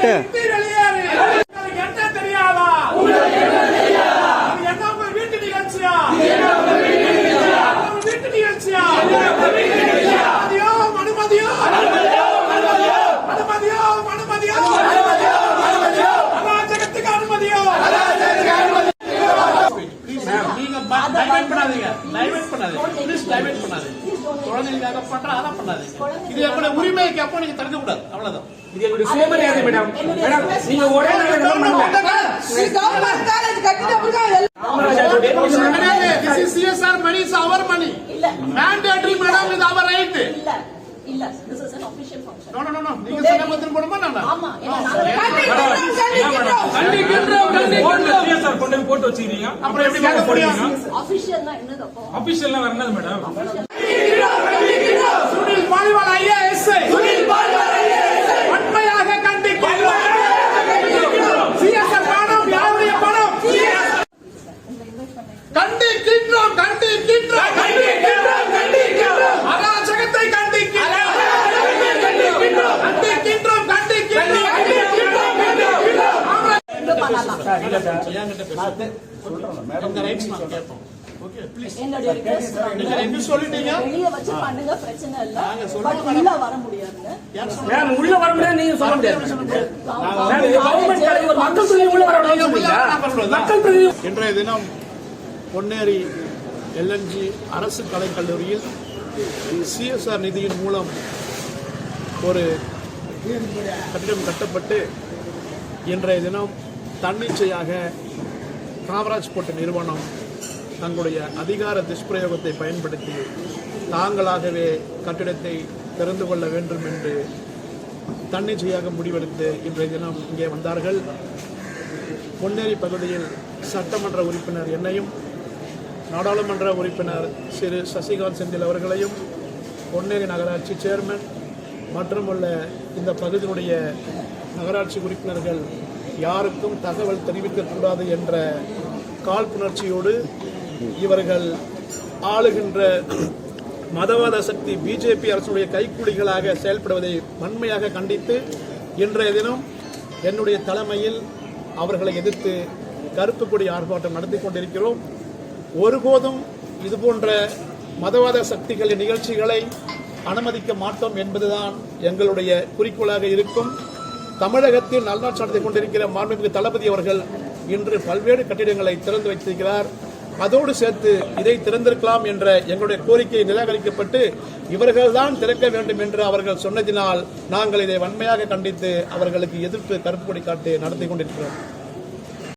கட்டு divert பண்ணாதீங்க. Divert பண்ணாதீங்க. Please divert பண்ணாதீங்க. குழந்தைகளுக்காக பண்ற அதான் பண்ணாதீங்க. இது எங்களுடைய உரிமைக்கு அப்போ நீங்க தடுக்க கூடாது அவ்வளவுதான். இது என்னுடைய சுயமரியாதை மேடம் மேடம் நீங்க ஒரே. இல்ல. an official function. No, no, no, no. நீங்க சொன்ன போடுமா நானா? ஆமா. கண்டிக்கின்றோம், கண்டிக்கின்றோம். சார் கொண்டு போய் போட்டு வச்சிருக்கீங்க அப்புறம் எப்படி கேட்க முடியும்? அபிஷியல்னா என்னது அப்போ? மேடம் கண்டிக்கின்றோம், கண்டிக்கின்றோம், கண்டிக்கின்றோம், கண்டிக்கின்றோம். அராஜகத்தை கண்டிக்கின்றோம். கண்டிக்கின்றோம், கண்டிக்கின்றோம், கண்டிக்கின்றோம். நாங்க. என்னுடைய நீங்க பண்ணுங்க பிரச்சனை இல்ல. நாங்க வர? மேம் உள்ள முடியாது நீங்க சொல்ல முடியாது. மேம் மக்கள் பிரதிநிதி உள்ள வர முடியாது மக்கள் பிரதிநிதி இன்றைய தினம் பொன்னேரி எல்என்ஜி அரசு கலைக்கல்லூரியில் சிஎஸ்ஆர் நிதியின் மூலம் ஒரு கட்டிடம் கட்டப்பட்டு இன்றைய தினம் தன்னிச்சையாக காமராஜ் போட்ட நிறுவனம் தங்களுடைய அதிகார துஷ்பிரயோகத்தை பயன்படுத்தி தாங்களாகவே கட்டிடத்தை திறந்து கொள்ள வேண்டும் என்று தன்னிச்சையாக முடிவெடுத்து இன்றைய தினம் இங்கே வந்தார்கள். பொன்னேரி பகுதியில் சட்டமன்ற உறுப்பினர் என்னையும் நாடாளுமன்ற உறுப்பினர் சிறு சசிகாந்த் செந்தில் அவர்களையும் பொன்னேரி நகராட்சி சேர்மன் மற்றும் உள்ள இந்த பகுதியினுடைய நகராட்சி உறுப்பினர்கள் யாருக்கும் தகவல் தெரிவிக்கக்கூடாது என்ற காழ்ப்புணர்ச்சியோடு இவர்கள் ஆளுகின்ற மதவாத சக்தி பிஜேபி அரசுடைய கைக்கூலிகளாக செயல்படுவதை வன்மையாக கண்டித்து இன்றைய தினம் என்னுடைய தலைமையில் அவர்களை எதிர்த்து கருப்பு கொடி ஆர்ப்பாட்டம் நடத்தி கொண்டிருக்கிறோம். ஒருபோதும் இதுபோன்ற மதவாத சக்திகளின் நிகழ்ச்சிகளை அனுமதிக்க மாட்டோம் என்பதுதான் எங்களுடைய குறிக்கோளாக இருக்கும். தமிழகத்தில் நல்லாட்சி நடத்தி கொண்டிருக்கிற மாண்புமிகு தளபதி அவர்கள் இன்று பல்வேறு கட்டிடங்களை திறந்து வைத்திருக்கிறார். அதோடு சேர்த்து இதை திறந்திருக்கலாம் என்ற எங்களுடைய கோரிக்கை நிராகரிக்கப்பட்டு இவர்கள்தான் திறக்க வேண்டும் என்று அவர்கள் சொன்னதினால் நாங்கள் இதை வன்மையாக கண்டித்து அவர்களுக்கு எதிர்ப்பு கருப்பு கொடி காட்டி நடத்தி கொண்டிருக்கிறோம்.